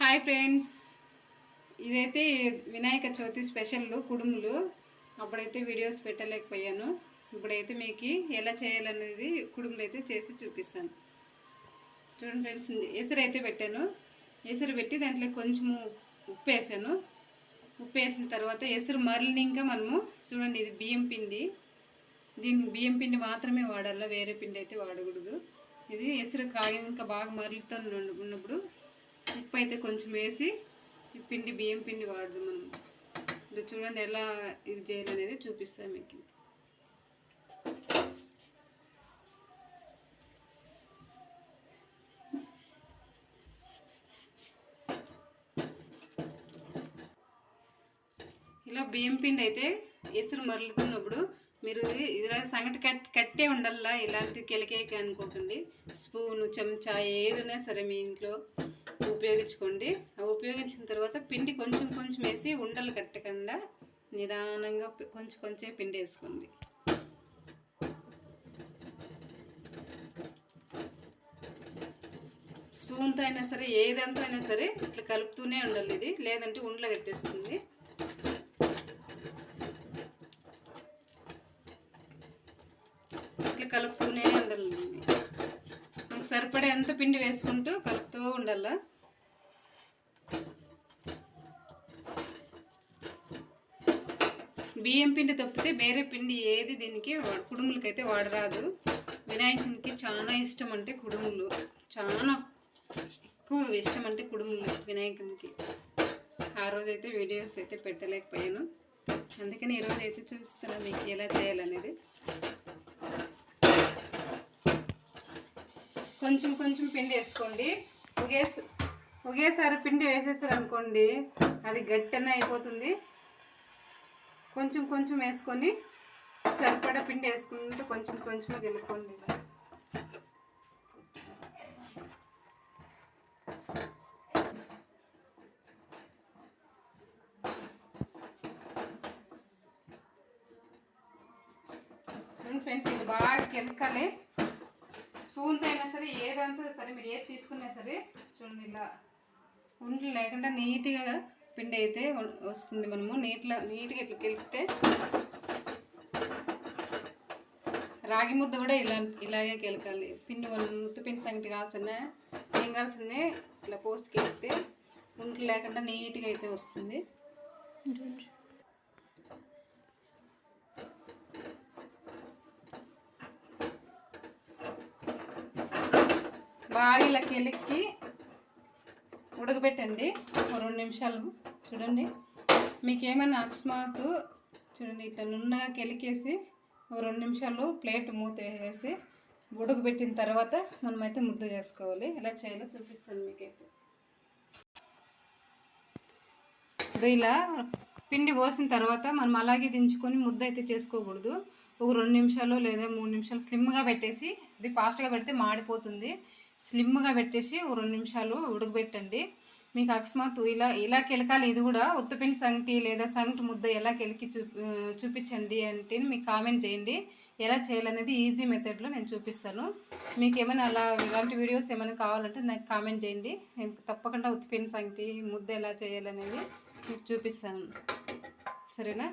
Hi friends. ఇదైతే Vinayaka Chavithi special కుడుములు. అప్పుడైతే వీడియోస్ పెట్టలేకపోయాను. ఇప్పుడైతే మీకు ఎలా చేయాలనేది కుడుములు అయితే చేసి చూపిస్తాను. చూడండి ఫ్రెండ్స్ ఎసరు అయితే పెట్టాను. ఎసరు పెట్టి దాంట్లో కొంచెము ఉప్పు వేసాను. ఉప్పు వేసిన తర్వాత ఎసరు మరలినాక మనము చూడండి ఇది బియ్యం పిండి. దీన్ని బియ్యం పిండి మాత్రమే వాడాలి వేరే పిండి అయితే వాడకూడదు. ఇది ఎసరు కాగినాక బాగా మరుగుతూ ఉన్నప్పుడు అయితే కొంచెం వేసి ఈ పిండి బియ్యం పిండి వాడదు మనం. ఇది చూడండి ఎలా ఇది చేయాలనేది చూపిస్తాను మీకు. ఇలా బియ్యం పిండి అయితే ఎసురు మరలుతున్నప్పుడు మీరు ఇలా సంగటి కట్ కట్టే ఉండాలా ఇలాంటి కెలికేకి అనుకోకండి. స్పూను చెంచా ఏదైనా సరే మీ ఇంట్లో ఉపయోగించుకోండి. ఉపయోగించిన తర్వాత పిండి కొంచెం కొంచెం వేసి ఉండలు కట్టకుండా నిదానంగా కొంచెం కొంచెం పిండి వేసుకోండి. స్పూన్తో అయినా సరే ఏదంతా అయినా సరే ఇట్లా కలుపుతూనే ఉండాలి ఇది. లేదంటే ఉండలు కట్టేస్తుంది. ఇట్లా కలుపుతూనే ఉండాలి సరిపడే ఎంత పిండి వేసుకుంటూ కలుపుతూ ఉండాల. బియ్యం పిండి తప్పితే వేరే పిండి ఏది దీనికి కుడుములకైతే వాడరాదు. వినాయకునికి చాలా ఇష్టం అంటే కుడుములు. చాలా ఎక్కువ ఇష్టం అంటే కుడుములు వినాయకునికి ఆ రోజైతే వీడియోస్ అయితే పెట్టలేకపోయాను. అందుకని ఈరోజు అయితే చూస్తున్నాను మీకు ఎలా చేయాలనేది. కొంచెం కొంచెం పిండి వేసుకోండి. ఒకే ఒకేసారి పిండి వేసేసారు అనుకోండి అది గట్టన అయిపోతుంది. కొంచెం కొంచెం వేసుకొని సరిపడా పిండి వేసుకుంటూ కొంచెం కొంచెం గెలుపుకోండి ఫ్రెండ్స్ ఇది బాగా కెలకాలి. స్పూన్తో అయినా సరే ఏదంతా సరే మీరు ఏది తీసుకున్నా సరే చూడండి ఇలా ఉండలు లేకుండా నీట్గా పిండి అయితే వస్తుంది మనము. నీట్లా నీట్గా ఇట్లా కెలిపితే రాగి ముద్ద కూడా ఇలా ఇలాగే కెలకాలి పిండి మనం ముద్ద పిండి సంగటి కావాల్సిన ఏం కావాల్సిన ఇట్లా పోసి కెలిపితే ఉంట్లు లేకుండా నీట్గా అయితే వస్తుంది. బాగా ఇలా కెలిక్కి ఉడకబెట్టండి రెండు నిమిషాలు చూడండి. మీకు ఏమైనా అకస్మాత్తు చూడండి ఇట్లా నున్నగా కెలికేసి ఒక రెండు నిమిషాలు ప్లేట్ మూత వేసేసి ఉడకబెట్టిన తర్వాత మనమైతే ముద్ద చేసుకోవాలి. ఎలా చేయాలో చూపిస్తాను మీకైతే. ఇలా పిండి పోసిన తర్వాత మనం అలాగే దించుకొని ముద్ద అయితే చేసుకోకూడదు. ఒక రెండు నిమిషాలు లేదా మూడు నిమిషాలు స్లిమ్గా పెట్టేసి ఇది ఫాస్ట్గా పెడితే మాడిపోతుంది. స్లిమ్గా పెట్టేసి రెండు నిమిషాలు ఉడకబెట్టండి. మీకు అకస్మాత్తు ఇలా ఇలా కెలకాలి ఇది కూడా ఉత్తపిండి సంగటి లేదా సంగటి ముద్ద ఎలా కెలికి చూ చూపించండి అంటే మీకు కామెంట్ చేయండి. ఎలా చేయాలనేది ఈజీ మెథడ్లో నేను చూపిస్తాను. మీకు ఏమైనా అలా ఇలాంటి వీడియోస్ ఏమైనా కావాలంటే నాకు కామెంట్ చేయండి. నేను తప్పకుండా ఉత్తిపిండి సంగటి ముద్ద ఎలా చేయాలనేది మీకు చూపిస్తాను. సరేనా?